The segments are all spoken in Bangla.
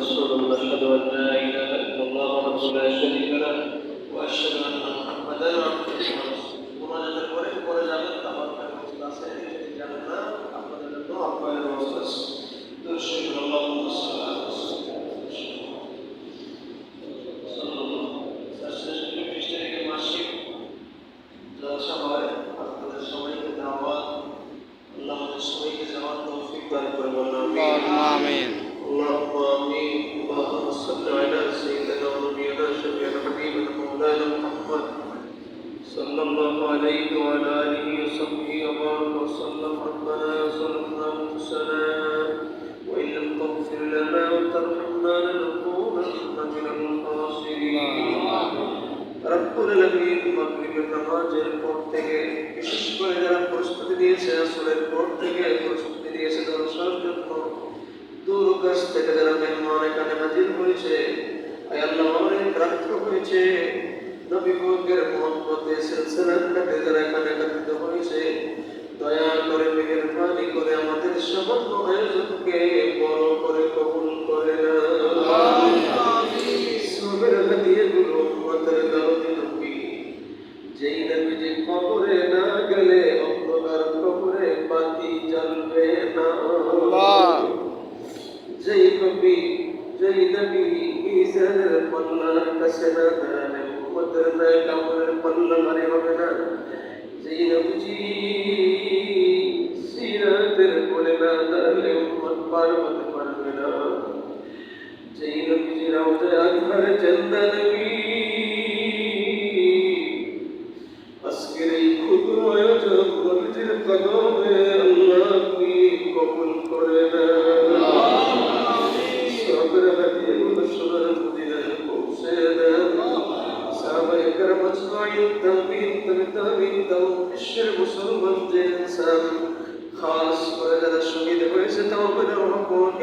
رسوله واشهد أن لا إله إلا الله وحده لا شريك له وأشهد أن محمدا عبده ورسوله. মোনাজাত করে পরে যাবেন আমার ক্লাসে জানেন না আপনাদের জন্য আহ্বানের ব্যবস্থা আছে তো সেই আল্লাহ আলামিন মাগরিবের নামাজের পর থেকে, বিশেষ করে যারা প্রস্তুতি আসরের পর থেকে, প্রস্তুতি জন্য দূর কাছ থেকে যারা মেহমান এখানে হাজির হয়েছে আল্লাহ অনেক রাত্র হয়েছে। সিলসিলার কাটে যারা এখানে একত্রিত হয়েছে, দয়া করে মেহেরবানি করে আমাদের সামান্য আয়োজনকে قلبي جيد به سر قلنا كشنا قمتنا كمر قلنا مريم جيد مجيد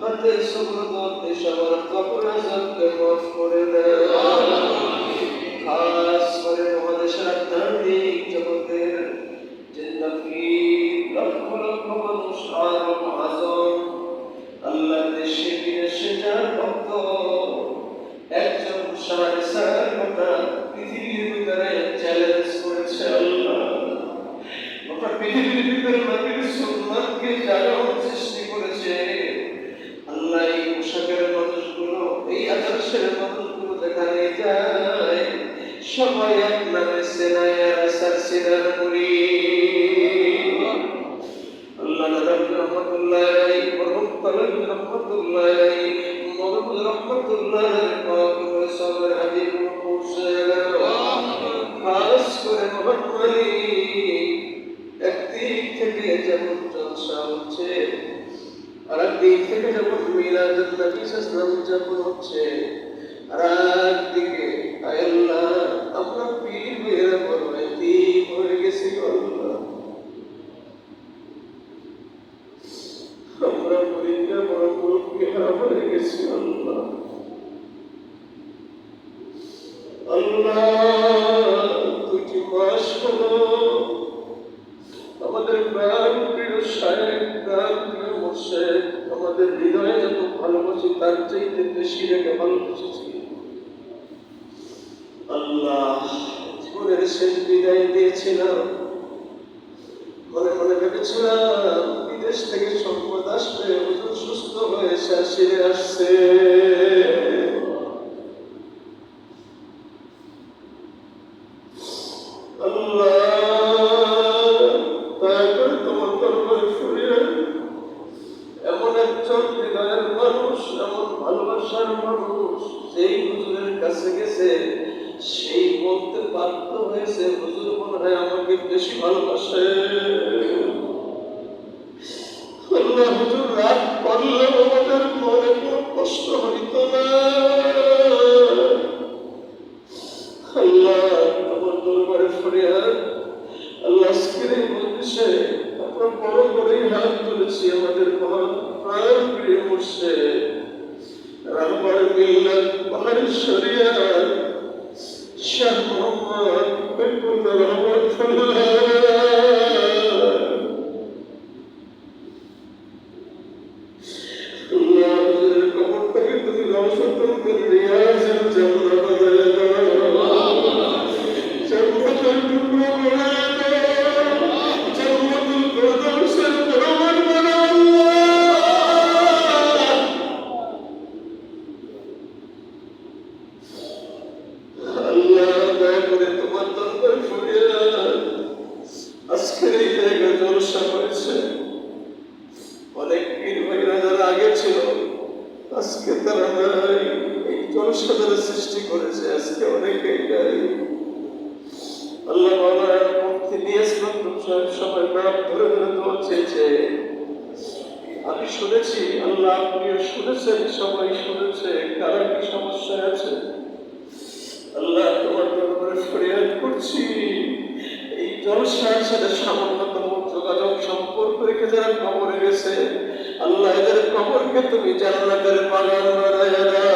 হাতে সুগন্ধে সবার কবর আজাবকে মাফ করে দেয় খাস করে মহাদেশের আধ্যাত্মিক উদযাপন হচ্ছে। রাত দিকে আল্লাহ, আমরা পীর মেয়েরা বলবে এতিম হয়ে গেছি আল্লাহ। আমরা মরিদরা বড় মুরব্বী বিহার হয়ে গেছি আল্লাহ। জীবনের শেষ বিদায় দিয়েছিলাম। মনে মনে ভেবেছিলাম বিদেশ থেকে সম্পদ আসবে সুস্থ হয়ে শাশিরে আসছে। মানুষ, এমন মানুষ, যেই হুজুরের কাছে গেছে, সেই বাধ্য হয়েছে হুজুর মনে হয় আমাকে বেশি ভালোবাসে হুজুর রাত করলেও আমাদের মনে কোনো কষ্ট হইত না আমার দরবারে ফরিয়াদ, আল্লাহ আজকের এই মজলিসে আমরা বড় তুলেছি আমাদের মহান প্রাণ প্রিয় মুর্শে নাম দোয়া চেয়েছে আমি শুনেছি, আল্লাহ আপনিও শুনেছেন, সবাই শুনেছে, কারা কি সমস্যা আছে? আল্লাহ তোমার দরবারে ফরিয়াদ করছি। এই জলসার সাথে সামান্যতম যোগাযোগ সম্পর্ক রেখে যারা কবরে গেছে, আল্লাহ এদের কবরকে তুমি জান্নাতের বাগান বানায় দাও।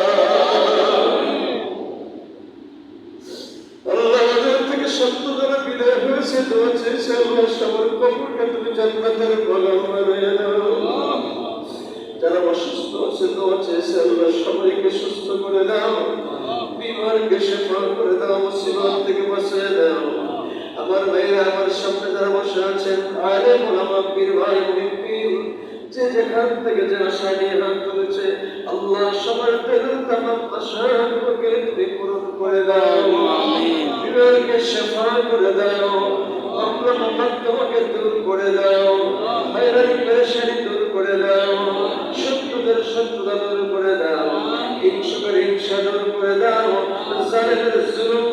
আল্লাহ এদের থেকে সত্য যারা বিদায় হয়েছে দোয়া চেয়েছে আল্লাহ সবার কবরকে তুমি জান্নাতের বাগান বানায় দাও যারা অসুস্থ আছে দোয়া চেয়েছে আল্লাহ সবাইকে সুস্থ করে দাও বিমারকে শেফা করে দাও মুসিবত থেকে বাঁচিয়ে দাও ভাইরা আমার সামনে যারা বসে আছেন আরে মোলামা পীর ভাই মুহিদ্দিন যে যেখান থেকে যে আশা নিয়ে হাত তুলেছে আল্লাহ সবার দিলের তামাম আশাগুলোকে তুমি পূরণ করে দাও। বিমারকে শেফা করে দাও। আমরা মোহাম্মদ তোমাকে দূর করে দাও। হায়রানি পেরেশানি দূর করে দাও। শত্রুদের শত্রুতা দূর করে দাও। হিংসুকের হিংসা দূর করে দাও। জালেমের জুলুম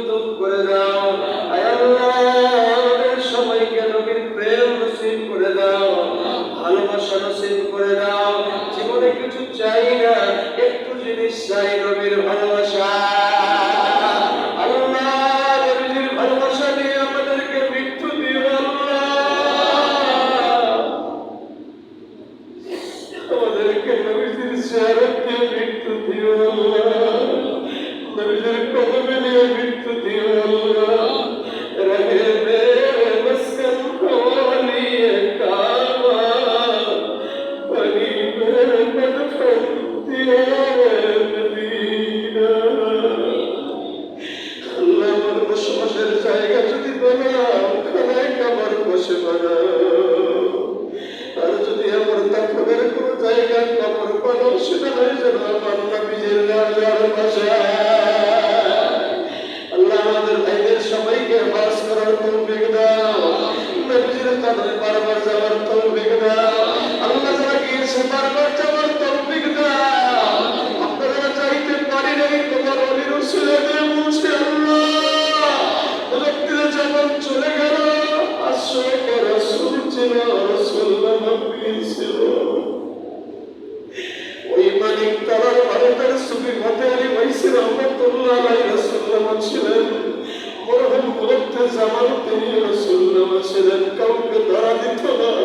সবাইকে বাস করার তৌফিক দাও। নবীজির কাছে বারবার যাওয়ার ছিলেন। মরহুম মুরব্বি জামান তিনি রাসূলুল্লাহ ছিলেন। কাউকে ধরা দিত না।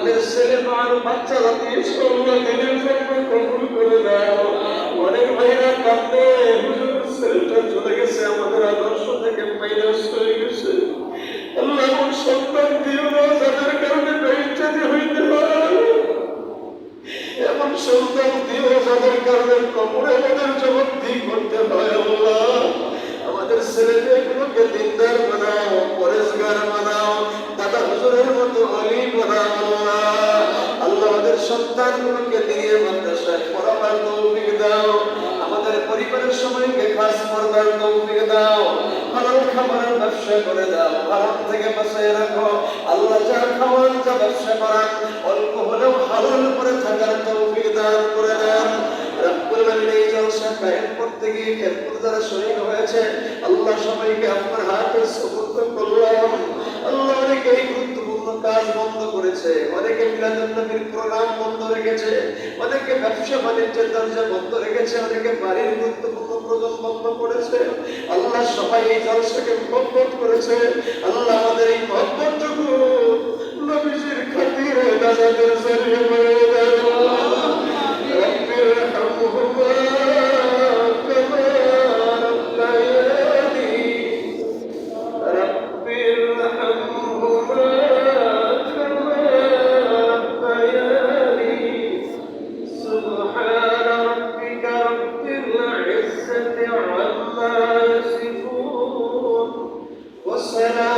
আমাদের ছেলে মার বাচ্চারা জাতীয় সল্লা দিনের জন্য কবুল করে দাও অনেক ভাইরা কাঁদে, হুজুর, ছেলেটা চলে গেছে, আমাদের আদর্শ থেকে মাইনাস হয়ে গেছে। ব্যবসা করে দাও, হারাম থেকে বাঁচিয়ে রাখো। আল্লাহ যা খাওয়ান, যা ব্যবসা করান, অল্প হলেও হালাল করে থাকার তৌফিক দান করে দেন। রব্বুল আলামিন এই জলসা কায়েম করতে গিয়ে খেলপুর যারা শরীর হয়েছে, আল্লাহ সবাইকে আপনার হাতে সুপুর্দ করলাম। আল্লাহ অনেকে এই গুরুত্বপূর্ণ কাজ বন্ধ করেছে, অনেকে মিলাদুল নবীর প্রোগ্রাম বন্ধ রেখেছে, অনেকে ব্যবসা বাণিজ্যের দরজা বন্ধ রেখেছে, অনেকে বাড়ির গুরুত্বপূর্ণ প্রয়োজন বন্ধ করেছে। আল্লাহ সবাই এই জলসাকে মহব্বত করেছে। আল্লাহ আমাদের এই মহব্বতটুকু নবীজির খাতিরে নাজাতের será